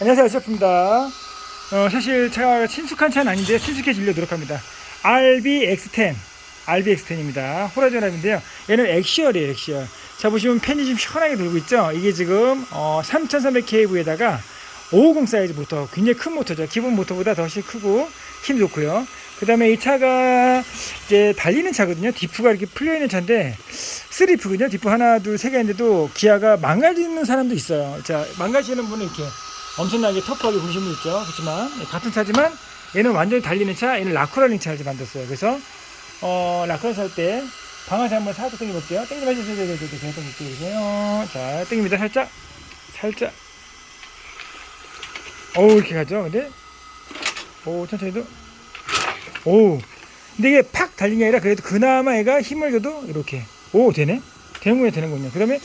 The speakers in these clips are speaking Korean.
안녕하세요 셰프입니다. 어, 사실 제가 친숙한 차는 아닌데 친숙해지려 노력합니다. RBX10 RBX10입니다. 호라이즌 랩인데요. 얘는 엑시얼이에요 엑시얼. 자 보시면 팬이 좀 시원하게 돌고 있죠? 이게 지금 어, 3300kV에다가 550 사이즈 모터 굉장히 큰 모터죠. 기본 모터보다 더 훨씬 크고 힘 좋고요. 그 다음에 이 차가 이제 달리는 차거든요. 디프가 이렇게 풀려있는 차인데 스리프거든요. 디프 하나 둘 세개 있는데도 기아가 망가지는 사람도 있어요. 자 망가지는 분은 이렇게 엄청나게 터프하게 보시는 분 있죠 그렇지만 예, 같은 차지만 얘는 완전히 달리는 차 얘는 라쿠라링 차를 만들었어요 그래서 어 라쿠라 살 때 방아쇠 한번 살짝 당겨볼게요 네, 네, 네, 네, 네, 당겨볼게요 자 당깁니다 살짝 살짝 어우 이렇게 가죠 근데 오 천천히도 오 근데 이게 팍 달린 게 아니라 그래도 그나마 얘가 힘을 줘도 이렇게 오 되네 되는군요 되는군요 그 다음에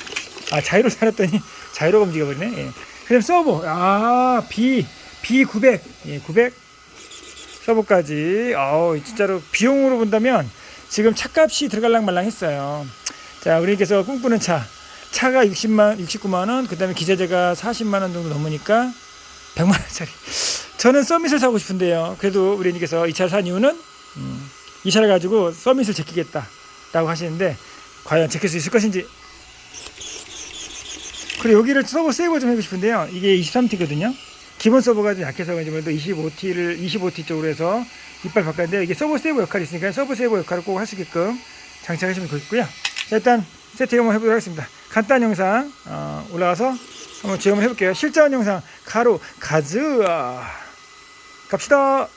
아 자이로 살았더니 자이로가 움직여버리네 예. 그 다음 서버 아 B B900 예, 900 서버까지. 아우 진짜로 비용으로 본다면 지금 차값이 들어갈랑 말랑 했어요. 자 우리께서 꿈꾸는 차. 차가 60만 69만 원 그 다음에 기자재가 40만 원 정도 넘으니까 100만 원짜리. 저는 서밋을 사고 싶은데요. 그래도 우리님께서 이 차를 산 이유는 음, 이 차를 가지고 서밋을 제끼겠다 라고 하시는데 과연 제낄 수 있을 것인지 그리고 여기를 서버 세이버 좀 해보고 싶은데요. 이게 23T거든요. 기본 서버가 좀 약해서 그런지 몰라도 25T를 25T 쪽으로 해서 이빨 바꿨는데 이게 서버 세이버 역할이 있으니까 서버 세이버 역할을 꼭 할 수 있게끔 장착하시면 좋겠고요. 자, 일단 세팅 한번 해보도록 하겠습니다. 간단 영상 어, 올라가서 한번 지원을 해볼게요. 실전 영상 가로 가즈. 갑시다